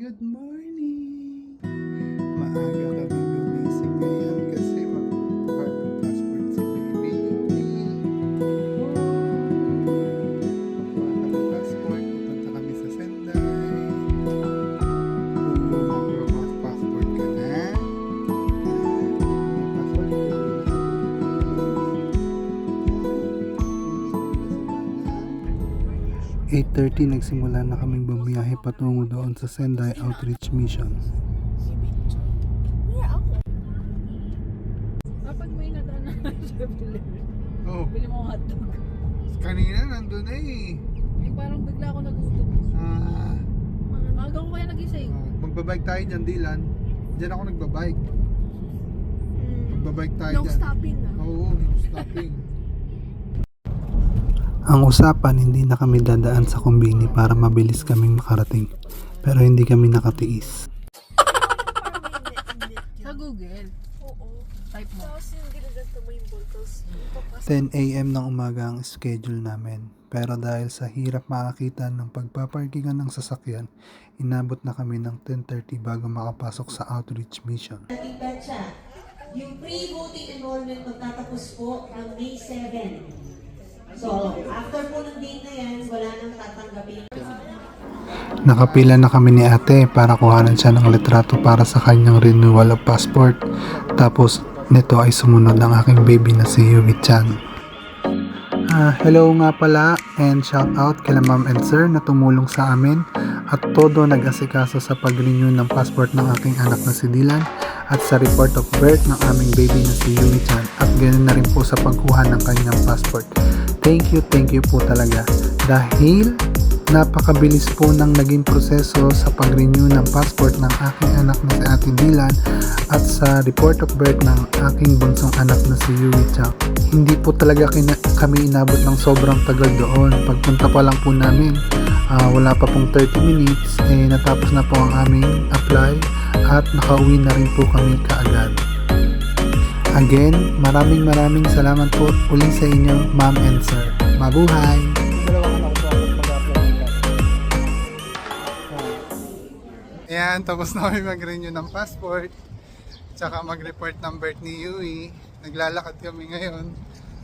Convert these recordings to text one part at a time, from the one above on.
Good morning! 8.30 nagsimula na kaming bumiyahe patungo doon sa Sendai Outreach Mission. Kapag may nadaan na Oh, bili mo hotdog. kanina nandun na eh. Eh, parang bigla ako nagutom. Ah, Aga ko kaya nagising. ah, magbabike tayo dyan, Dylan. Diyan ako nagbabike. Magbabike tayo No dyan. stopping ah. Oo, no stopping. Ang usapan, hindi na kami dadaan sa kumbini para mabilis kaming makarating. Pero hindi kami nakatiis. Sa Google. Oo. Type mo. Tapos yung ginaganto mo yung bultos. 10 a.m. ng umaga ang schedule namin. Pero dahil sa hirap makakita ng pagpaparkingan ng sasakyan, inabot na kami ng 10.30 bago makapasok sa outreach mission. Ating Betcha, yung pre-voting enrollment magtatapos po ng May 7. So, after po ng date na yan, wala nang tatanggapin. Nakapila na kami ni ate para kuhanan siya ng litrato para sa kanyang renewal of passport. Tapos nito ay sumunod ang aking baby na si Yugi Chan. Ah, hello nga pala and shout out kila ma'am and sir na tumulong sa amin at todo nag-asikaso sa pag-renew ng passport ng aking anak na si Dylan at sa report of birth ng aming baby na si Yumi Chan at ganoon na rin po sa pagkuha ng kanyang passport. Thank you, thank you po talaga dahil napakabilis po ng naging proseso sa pag-renew ng passport ng aking anak na si Ate Dylan at sa report of birth ng aking bunsong anak na si Yui Chang. Hindi po talaga kina- kami inabot ng sobrang tagal doon. Pagpunta pa lang po namin, ah, wala pa pong 30 minutes, eh natapos na po ang aming apply at nakauwi na rin po kami kaagad. Again, maraming maraming salamat po uli sa inyo, ma'am and sir. Mabuhay! Ayan, tapos na kami mag-renew ng passport. Tsaka mag-report ng birth ni Yui. Naglalakad kami ngayon.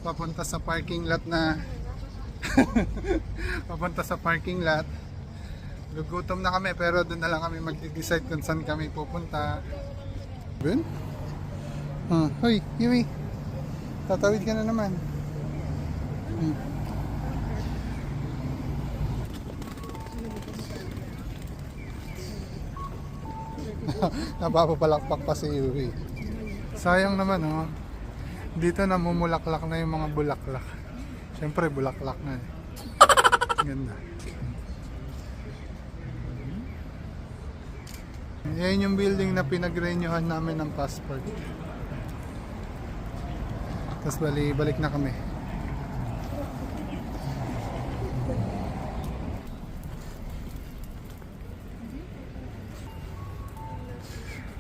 Papunta sa parking lot na... papunta sa parking lot. Gugutom na kami pero doon na lang kami mag-decide kung saan kami pupunta. Ben? Ah, hoy, Yui. Tatawid ka na naman. Hmm. Napapapalakpak pa si Yui. Sayang naman oh. Dito namumulaklak na yung mga bulaklak. Siyempre bulaklak na eh. Ganda. Yan yung building na pinag-renewan namin ng passport. Tapos bali, balik na kami.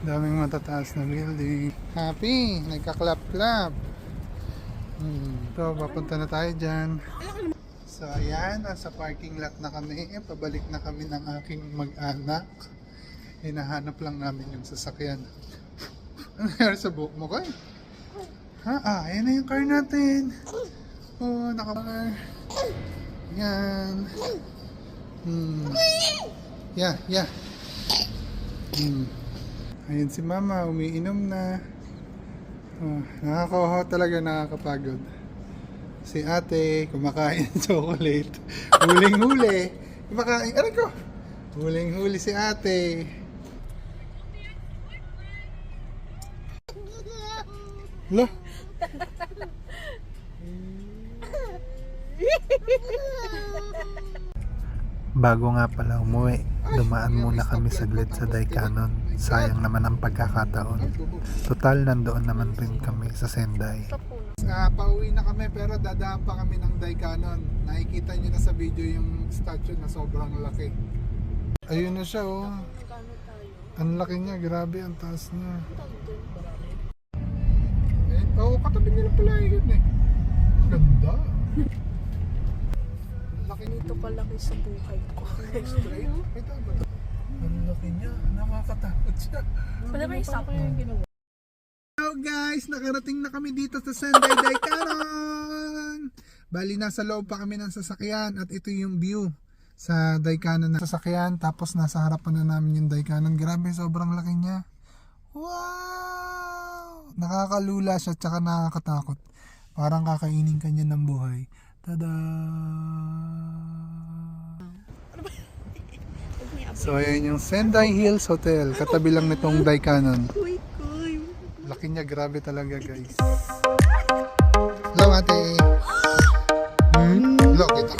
Daming matataas na building. Happy! Nagka-clap-clap. Hmm. So, papunta na tayo dyan. So, ayan. Nasa parking lot na kami. Pabalik na kami ng aking mag-anak. Hinahanap lang namin yung sasakyan. Ano nangyari sa buhok mo, Koy? Ha? Ah, ayan na yung car natin. Oh, naka-car. Yan. Hmm. Yeah, yeah. Hmm. Ayun si mama, umiinom na. Oh, nakakawawa talaga nakakapagod. Si ate, kumakain chocolate. Huling-huli. Kumakain, aray ko! Huling-huli si ate. Lo. Bago nga pala umuwi, dumaan muna kami saglit sa Daikanon. Sayang naman ang pagkakataon. Total nandoon naman rin kami sa Sendai. Uh, pauwi na kami pero dadaan pa kami ng Daikanon. Nakikita nyo na sa video yung statue na sobrang laki. Ayun na siya oh. Ang laki niya, grabe ang taas niya. Oo, katabi nila pala yun eh. Ganda. Laki Ganito kalaki sa buhay ko. Straight? Ito ba? Ang laki niya. Nakakatakot siya. Pwede ba i-stop? Paano yung ginawa? Hello guys! Nakarating na kami dito sa Sendai Daikanon! Bali, nasa loob pa kami ng sasakyan at ito yung view sa Daikanon na sasakyan tapos nasa harapan na namin yung Daikanon. Grabe, sobrang laki niya. Wow! Nakakalula siya tsaka nakakatakot. Parang kakainin ka niya ng buhay. Tada! So, ayan yung Sendai Hills Hotel. Katabi lang nitong Daikanon. Laki niya, grabe talaga guys. Hello ate. Hmm? Hello, kita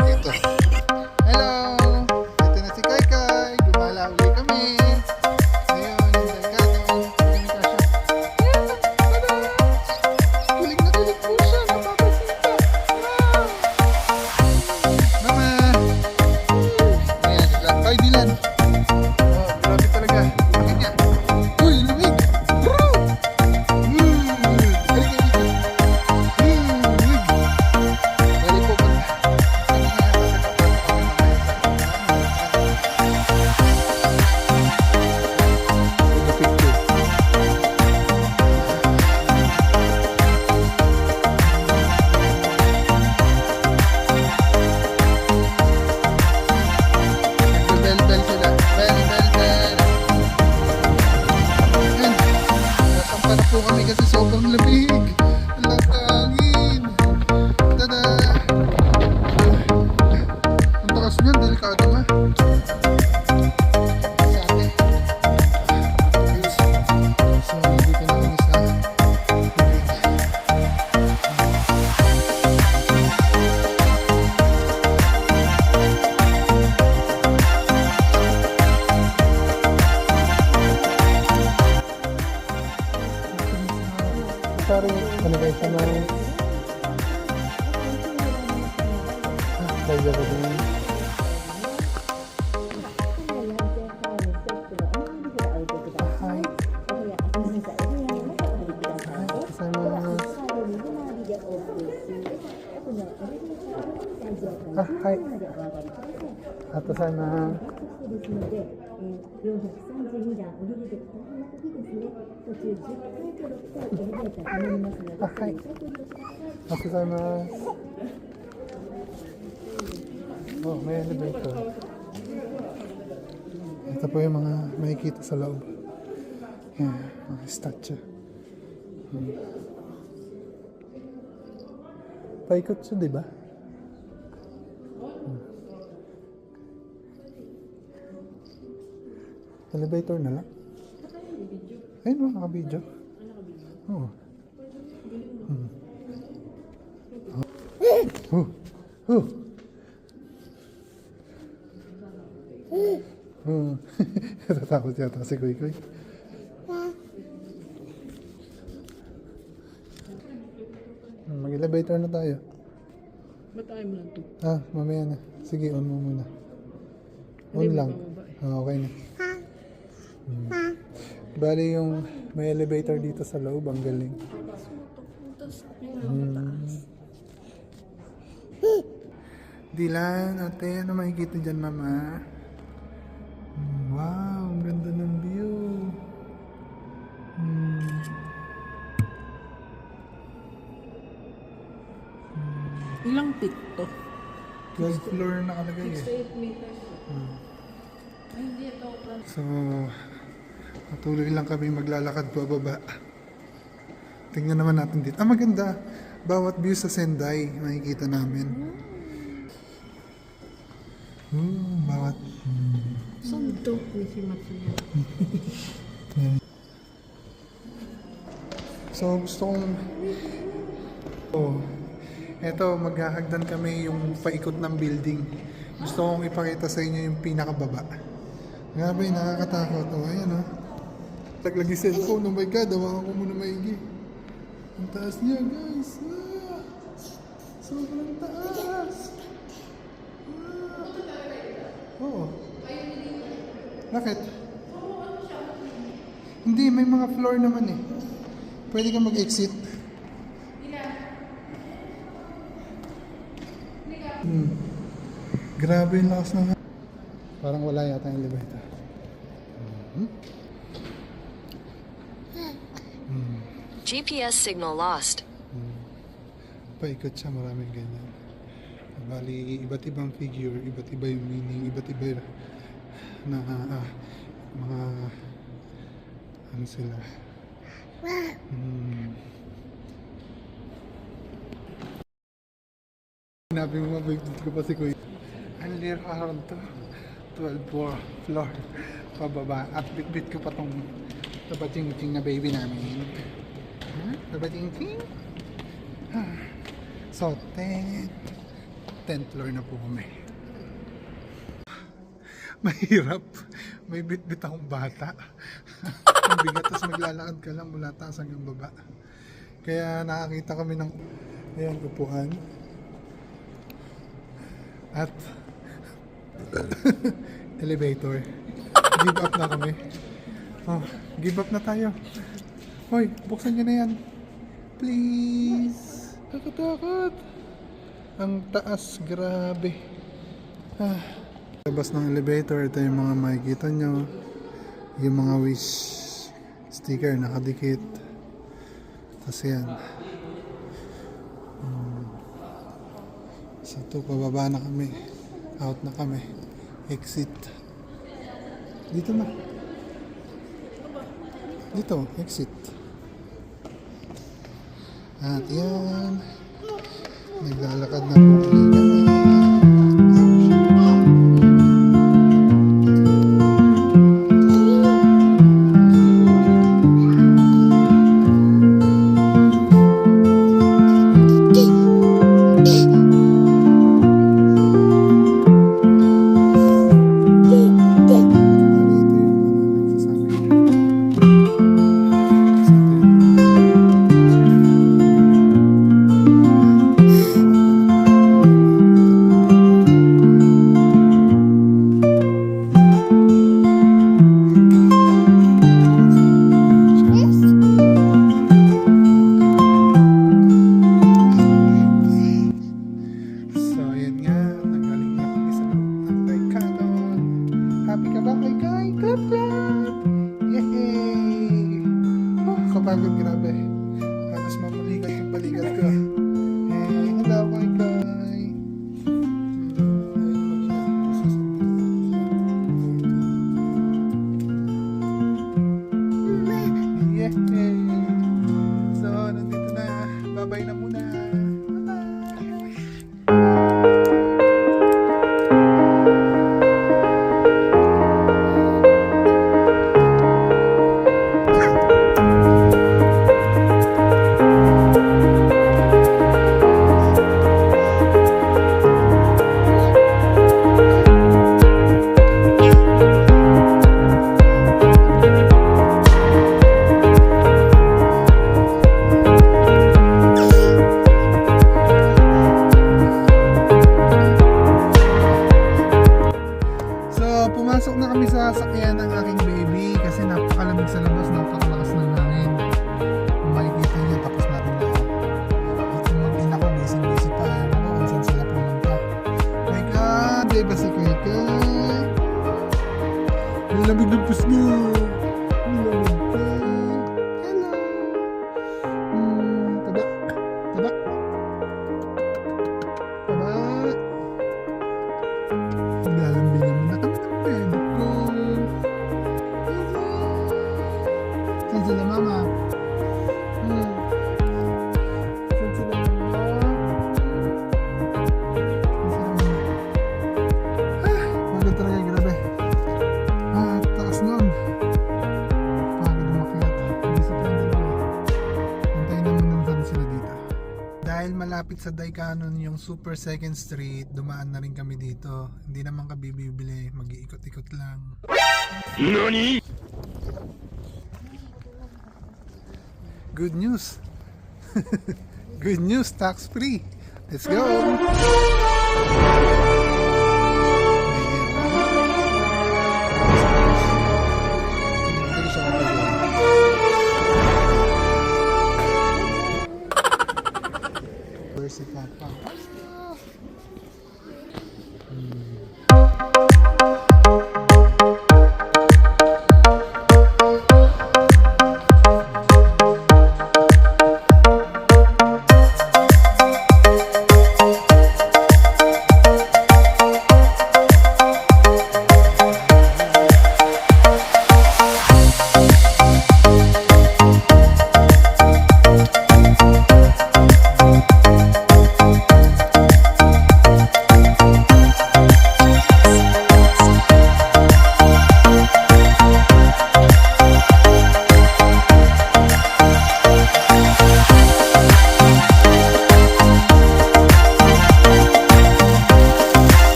என்னன்னு தெரியும் காலத்தில் Hi. Ah, hi. Ato sana. ですので、えー、432段降りるでこんな時ですね途中10回と6回エレベーター止まりますので、あはいご注意ください。 At gozaimasu. Oh, may elevator. Ito po yung mga makikita sa loob. Yan, mga statue. Hmm. Paikot siya, di Elevator na lang. Ayun mo, naka-video. Oo. Oh. Oh. Oh. Natatakot yata si Kuy Kuy. Hmm, Mag-elevator na tayo. Ba't mo lang ito? Ah, mamaya na. Sige, on mo muna. On lang. Ah, okay na. Hmm. Bali yung may elevator dito sa loob, ang galing. Hmm. Dilan, ate, ano makikita dyan, mama? Hmm, Wow, ang ganda ng view. Hmm. Ilang feet to? 12 floor na nakalagay eh. 8 meters. Ay, hindi ito. So, patuloy lang kami maglalakad pababa. Tingnan naman natin dito. Ah, maganda. Bawat view sa Sendai, makikita namin. Hmm, bawat... Hmm. Saan to? Nisimatsu. So, gusto kong... Oh, eto, maghahagdan kami yung paikot ng building. Gusto kong ipakita sa inyo yung pinakababa. Grabe, nakakatakot. Oh, ayan oh. Laglag yung cellphone. Oh my God, hawakan ko muna maigi. Ang taas niya, guys. Ah! Sobrang taas. Ah! Oo. Bakit? Hindi, may mga floor naman eh. Pwede ka mag-exit. Hmm. Grabe yung lakas ng... Parang wala yata yung elevator. GPS signal lost. Paikot siya, maraming ganyan. Bali, iba't ibang figure, iba't iba yung meaning, iba't iba na ah, mga ano sila. Hmm. Sinabi mo, mabigit ko pa si Kuya. Ang liraron to. 12 floor, floor pababa at bitbit ko pa tong tabating-ting na baby namin. Ha? Tabating-ting? Ah. So, 10 10th floor na po kami. Mahirap. May bit-bit akong bata. Ang bigat, tapos maglalakad ka lang mula taas hanggang baba. Kaya nakakita kami ng ayan, upuan. At elevator. Give up na kami. Oh, give up na tayo. Hoy, buksan nyo na yan. Please. Takot-takot. Ang taas, grabe. Ah. Labas ng elevator, ito yung mga makikita nyo. Yung mga wish sticker nakadikit. Tapos yan. Hmm. So ito, pababa na kami. Out na kami. Exit. Dito na. Dito, exit. At yan. Naglalakad na po kami. Sila dito. Dahil malapit sa Daikanon yung Super Second Street, dumaan na rin kami dito. Hindi naman kami bibili, mag-iikot-ikot lang. NANI? Good news! Good news, tax free! Let's go!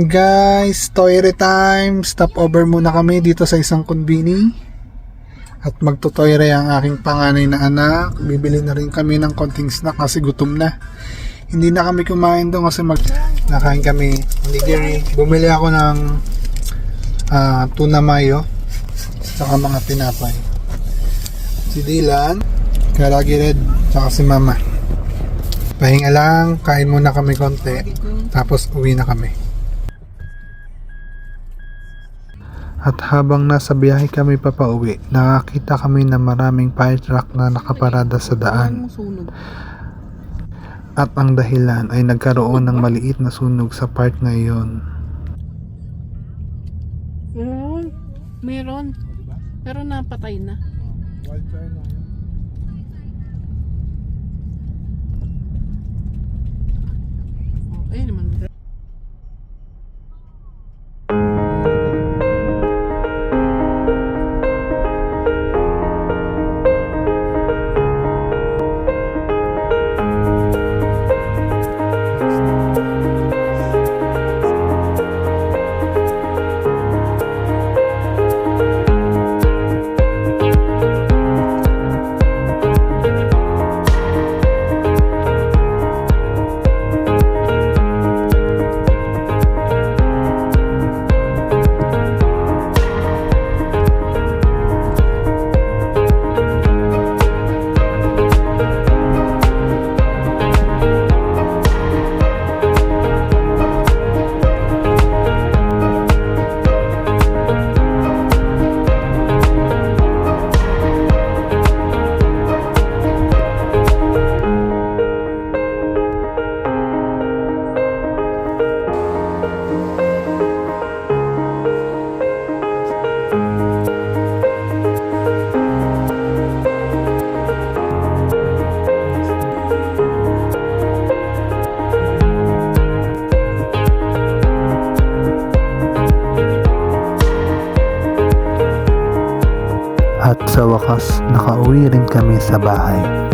Ayan guys, toilet time. Stop over muna kami dito sa isang konbini. At magtutoyre ang aking panganay na anak. Bibili na rin kami ng konting snack kasi gutom na. Hindi na kami kumain doon kasi mag nakain kami onigiri. Bumili ako ng ah, tuna mayo saka mga tinapay. Si Dylan, Karagi Red, saka si Mama. Pahinga lang, kain muna kami konti, tapos uwi na kami. At habang nasa biyahe kami papauwi, nakakita kami na maraming fire truck na nakaparada sa daan. At ang dahilan ay nagkaroon ng maliit na sunog sa part na iyon. Meron. Meron. Pero napatay na. Oh, ayun naman. Nakauwi rin kami sa bahay.